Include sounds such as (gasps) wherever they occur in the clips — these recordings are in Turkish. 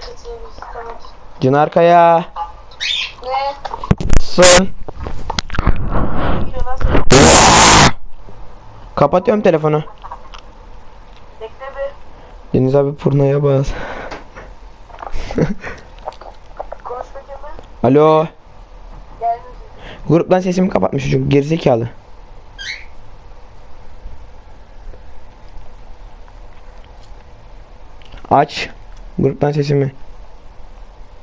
Katılırız. Tamam. Çınar Kaya. Ne? Sonra Kapatıyorum telefonu. bekle bir. Deniz abi purnaya bas. Alo. Geldim. Gruptan sesimi kapatmış çocuk gerizekalı. Aç. Gruptan sesimi.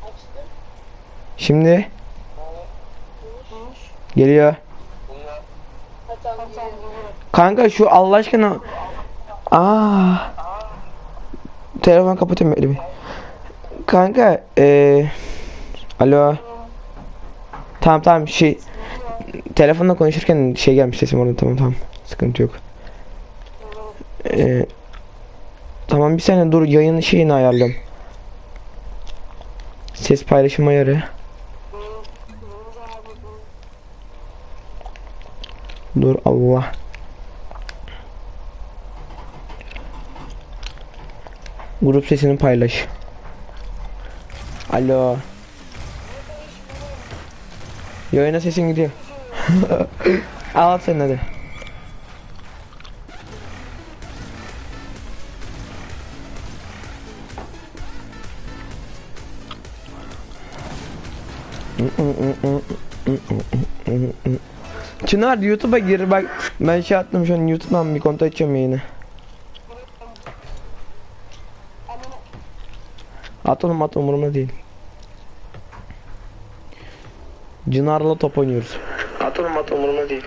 Açtım. Şimdi geliyor. Kanka şu Allah aşkına. Aa. Telefon kapatıyorum böyle bir. Kanka eee Alo. Tamam tamam şey telefonla konuşurken şey gelmiş sesim orada tamam tamam sıkıntı yok. Eee tamam bir saniye dur yayın şeyini ayarlıyorum. Ses paylaşım ayarı. Dur Allah. Grup sesini paylaş. Alo. Yayına sesin gidiyor. (laughs) Al sen hadi. Çınar YouTube'a gir bak ben şey attım şu an YouTube'dan bir kontrol edeceğim yayını. At oğlum at umurumda değil. Cınar'la top oynuyoruz. At oğlum at umurumda değil.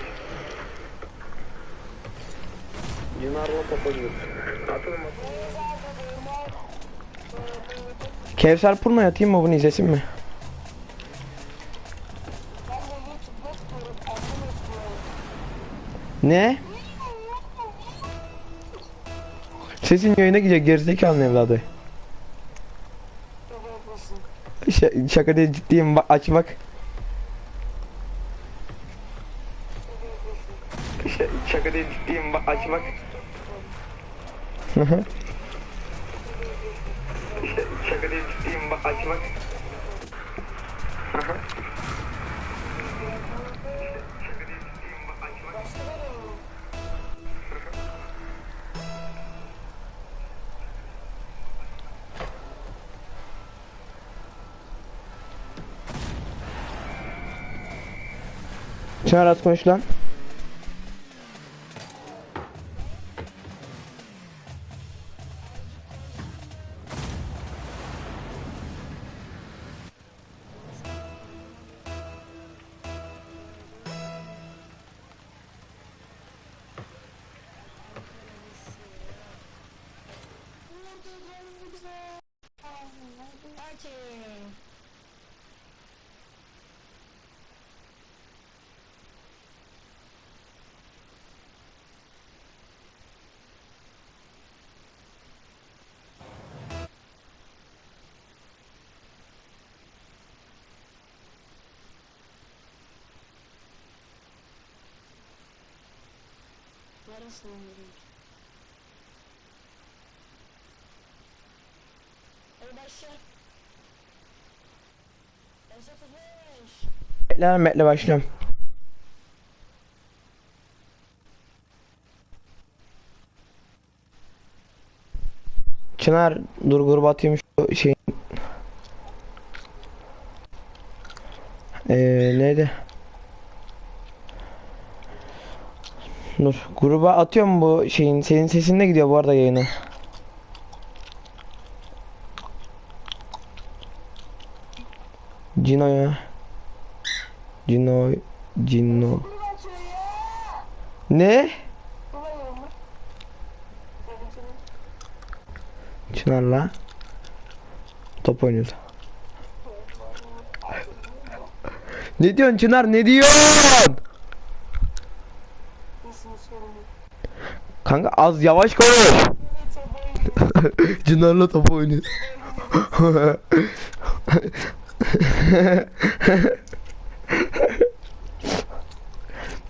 Cınar'la top oynuyoruz. At oğlum at. Kevser Purna atayım mı bunu izlesin mi? Ne? Sesin yayına gidecek gerizekalı evladı. Ş- şaka değil ciddiyim bak aç bak. Ş- şaka değil ciddiyim bak aç bak. Çınar az konuş lan. Esat Ateş. Bekle bekle başlıyorum. Çınar dur gruba atayım şu şey. Eee neydi? Dur gruba atıyorum bu şeyin senin sesin de gidiyor bu arada yayına. Cino ya. Cino Cino. Ne? Çınar'la top oynuyoruz. Ne diyorsun Çınar ne diyorsun? Kanka az yavaş konuş. (laughs) Çınar'la top oynuyoruz. (laughs)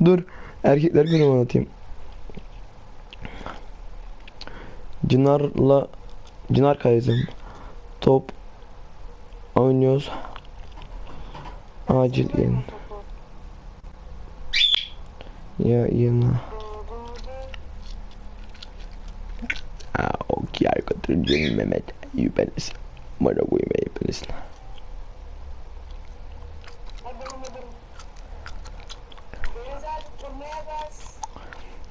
Dur erkekler günü anlatayım. Cınar'la Çınar Kayızım. Top oynuyoruz. Acil gelin. Ya yana. Aa, o götüreceğim Mehmet. Yüpeniz. Bana koyma yüpeniz.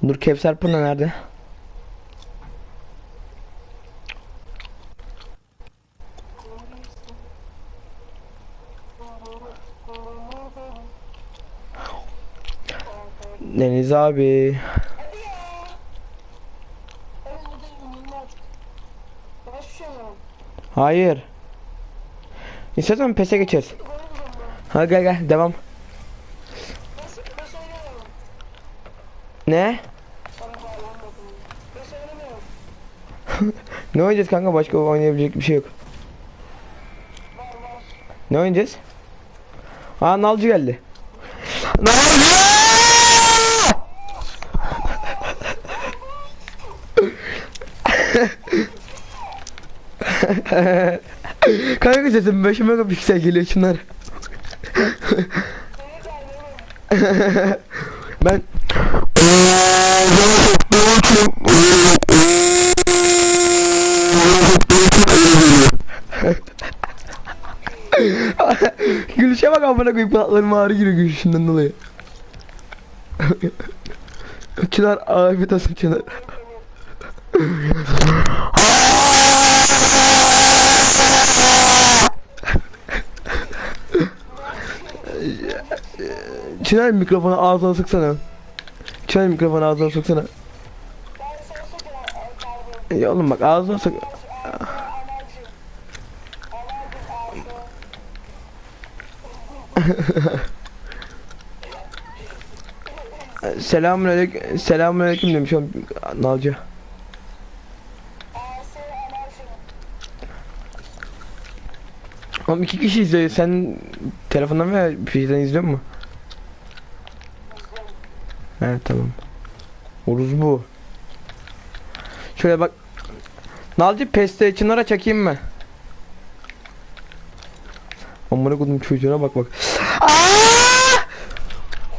Nur Kevser Pınar nerede? Deniz abi. Hayır. İstersen PES'e geçeriz. Ha gel gel devam. Ne? (laughs) ne oynayacağız kanka başka oynayabilecek bir şey yok. Ne oynayacağız? Aa nalcı geldi. Nalcı! Sesim 5 megapiksel geliyor şunlar. (laughs) ben (laughs) Gülüşe bak amına koyayım kulaklarım ağrı giriyor gülüşünden dolayı. (laughs) Çınar afiyet olsun Çınar. Çınar mikrofonu ağzına sıksana. Çınar mikrofonu ağzına soksana. Ya oğlum bak ağzına sok. (laughs) Selamünaleyküm. Selamünaleyküm demiş o Nalcı. Oğlum iki kişi izliyor. Sen telefondan veya şeyden izliyor mu? Evet tamam. Uruz bu. Şöyle bak. Nalcı peste çınara çekeyim mi? Amına kodum çocuğuna bak bak. Aa!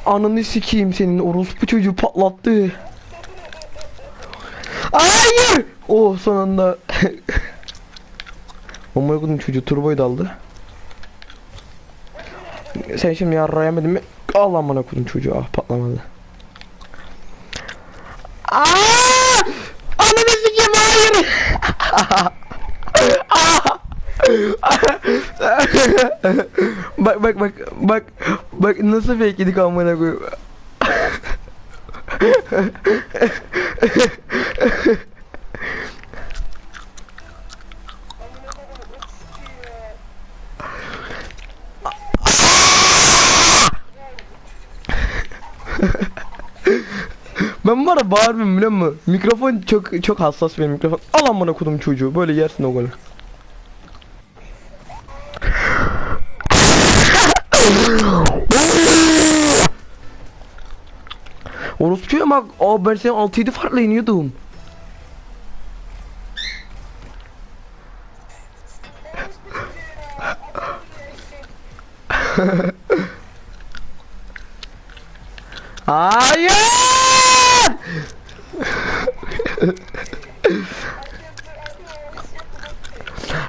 Ananı sikeyim senin orospu çocuğu patlattı. Hayır! Oh son anda. (laughs) Amına kodum çocuğu turboyu daldı. Sen şimdi yarrayamedin mi? Al amına kodum çocuğu ah patlamadı. Aa! Ananı sikeyim hayır! Bak bak bak bak bak nasıl fake yedik amına koyayım. Ben var ya bağırmıyorum biliyor musun? Mikrofon çok çok hassas benim mikrofon. Al amına kodum çocuğu böyle yersin o golü. Orospu'ya bak. Aa ben senin 6-7 farkla iniyordum. Hayır!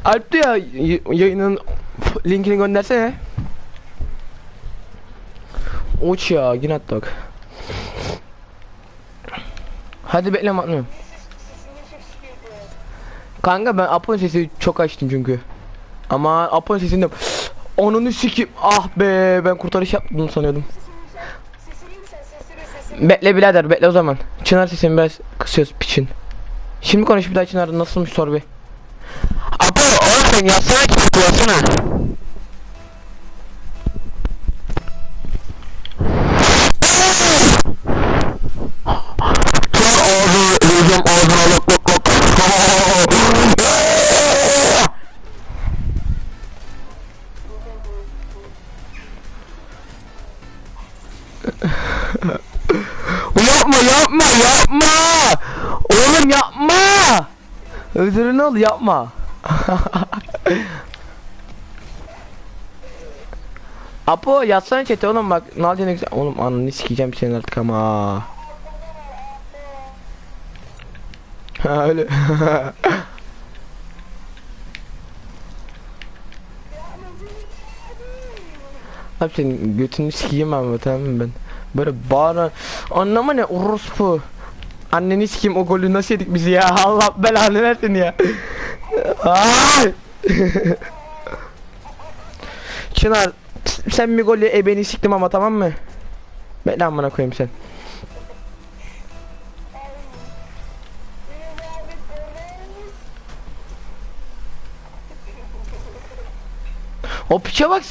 Alp ya yayının linkini göndersene. Uç ya yine. Hadi bekle atmıyorum. Kanka ben Apo'nun sesi çok açtım çünkü. Ama Apo'nun sesinde Onunu (gasps) sikip ah be ben kurtarış yaptım sanıyordum. Bekle birader bekle o zaman. Çınar sesini biraz kısıyoruz piçin. Şimdi konuş bir daha Çınar nasılmış sor bir. Apo oğlum sen yazsana ki yazsana. Özürünü al yapma. (laughs) Apo yatsana chat'e oğlum bak ne ne güzel. Oğlum ananı sikeceğim seni artık ama. (laughs) Ha öyle. (laughs) Abi senin götünü sikeyim ama tamam mı ben? Böyle bağıran anlama ne orospu. Anneni sikeyim o golü nasıl yedik biz ya (laughs) Allah belanı versin ya. (laughs) Çınar sen bir golü ebeni siktim ama tamam mı? Ben amına koyayım sen. O piçe bak.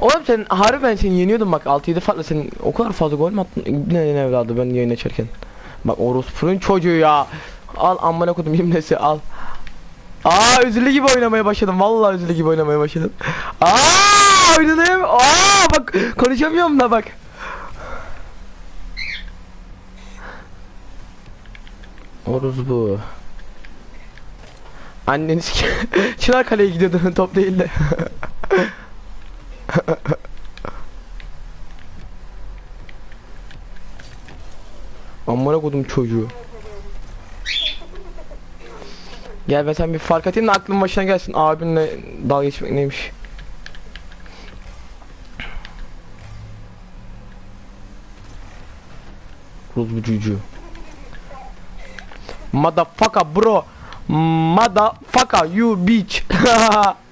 Oğlum sen harbi ben seni yeniyordum bak 6-7 farklı sen o kadar fazla gol mü attın? Ne evladı ben yayın açarken. Bak orospu'nun çocuğu ya. Al amına kodum yimlesi al. Aa özürlü gibi oynamaya başladım. Vallahi özürlü gibi oynamaya başladım. Aa oynanayım. Aa bak konuşamıyorum da bak. Orospu. Anneniz (laughs) Çınar kaleye gidiyordu top değil de. (laughs) Amına kodum çocuğu. Gel ben sen bir fark atayım da aklın başına gelsin. Abinle dalga geçmek neymiş? Ruz bu cücü. Motherfucker bro. Motherfucker you bitch. (laughs)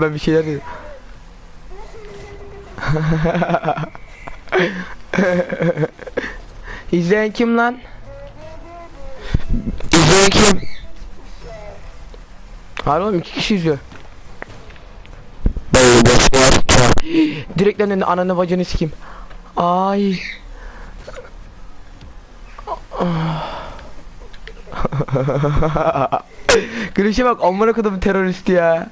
ben bir şeyler dedim. (laughs) İzleyen kim lan? İzleyen kim? Hayır oğlum iki kişi izliyor. Direklerin önünde ananı bacını sikeyim. Ay. (laughs) Gülüşe bak amına kodum terörist ya.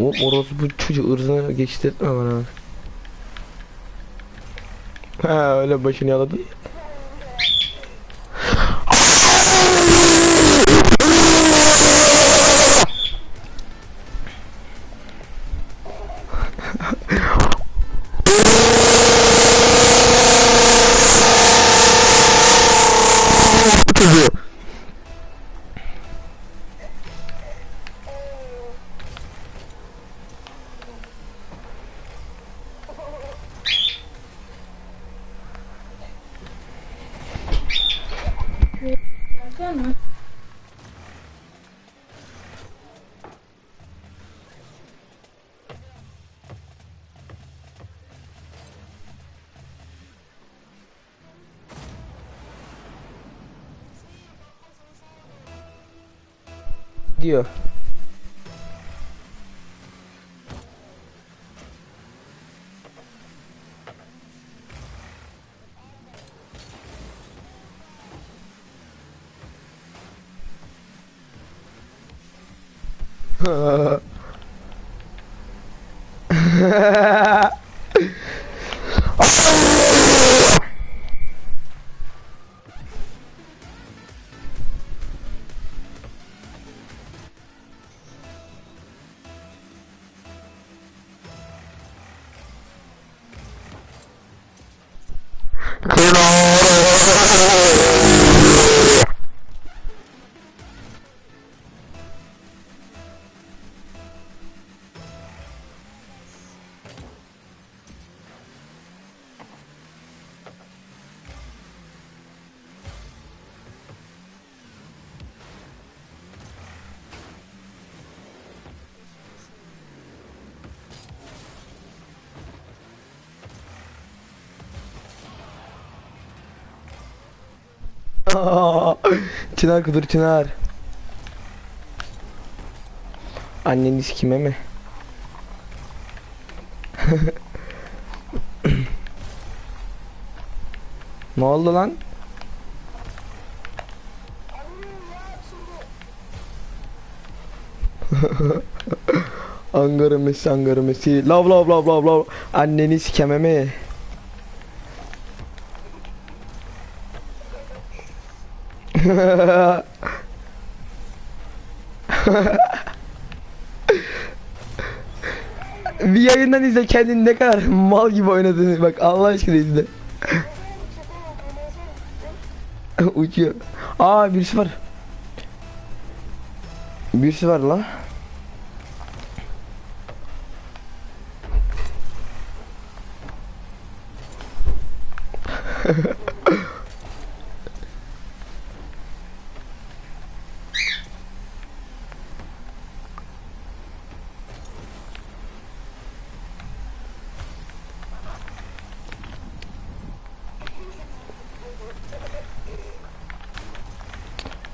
O orası bu çocuğu ırzına geçtirtme bana. Ha öyle başını yaladın. gidiyor. (laughs) Colonel (laughs) Çınar kudur Çınar. Anneniz kime mi? (laughs) ne oldu lan? (laughs) Ankara Messi Ankara Messi Lav lav lav lav lav Anneni sikememe (laughs) Bir yayından izle kendini ne kadar mal gibi oynadığını bak Allah aşkına izle. (laughs) Uçuyor. Aa birisi var. Birisi var la (laughs)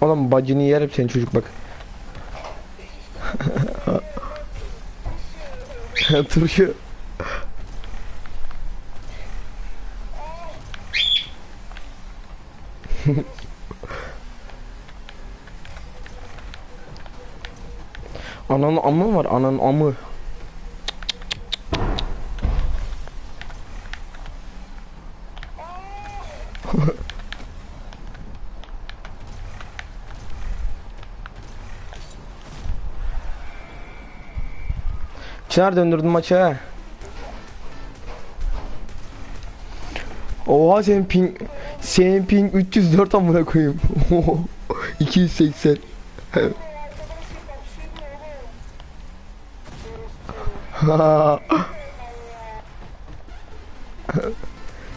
Oğlum bacını yerim senin çocuk bak. (laughs) Turşu. (laughs) Ananın amı mı var? Ananın amı. Çınar döndürdün maçı ha. Oha senin ping senin ping 304 amına koyayım. 280. (laughs)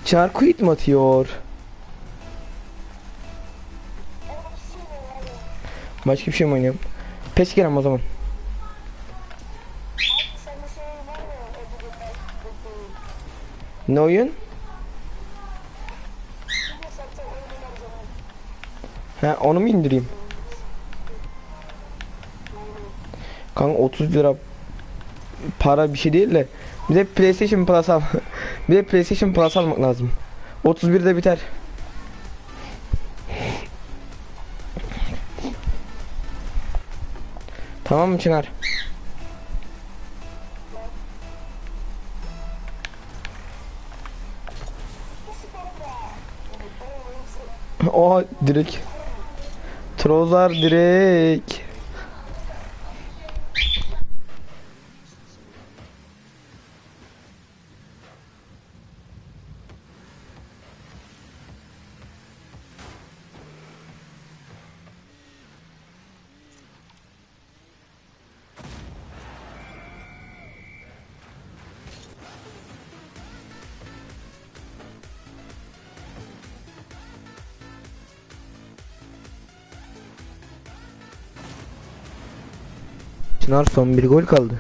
Çınar quit mi atıyor? Başka bir şey mi oynuyorum? Pes o zaman. Ne oyun? He onu mu indireyim? Kanka 30 lira para bir şey değil de bir de PlayStation Plus al. (laughs) bir de PlayStation Plus almak lazım. 31'de biter. Tamam mı Çınar? Oha direkt. Trozar direkt. Çınar son bir gol kaldı.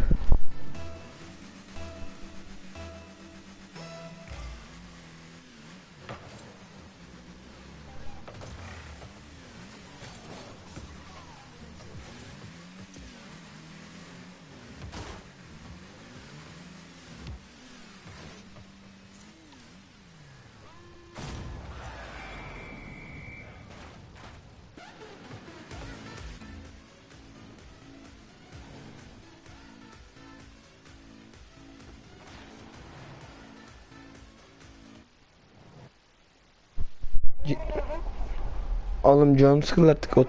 Oğlum canım sıkıldı artık. O,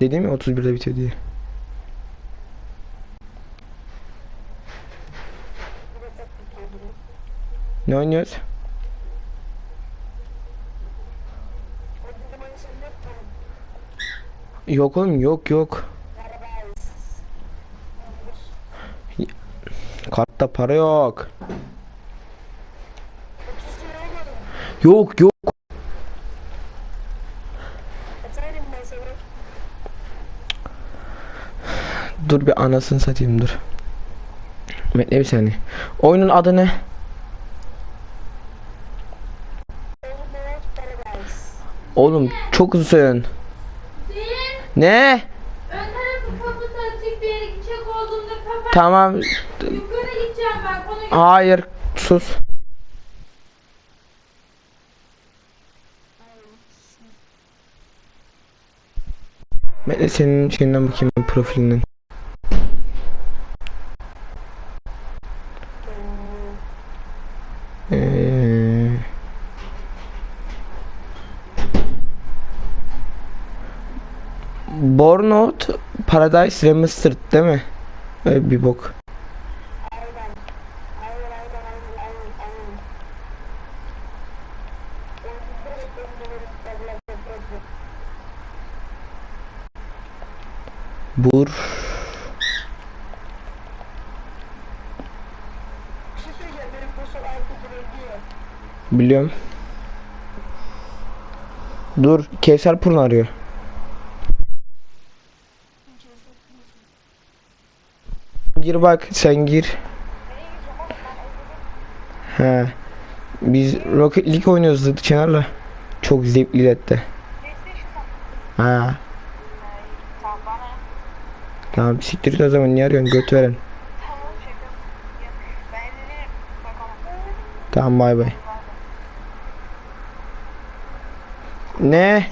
dedim ya 31'de bitiyor diye. Ne oynuyoruz? Yok oğlum yok yok. Kartta para yok. Yok yok. Dur bir anasını satayım dur. Bekle bir saniye. Oyunun adı ne? Oğlum çok söylen. Ne? Tamam. Ben. Hayır. Sus. Bekle senin şeyinden bakayım ben Burnout Paradise Remastered değil mi? Öyle bir bok. Bur. Biliyorum. Dur. Kevser Purun arıyor. Gir bak sen gir. He. Biz Rocket League oynuyoruz Çınar'la. Çok zevkli hatta. Ha. Tamam siktir o zaman niye arıyorsun göt veren. Tamam bay bay. Ne?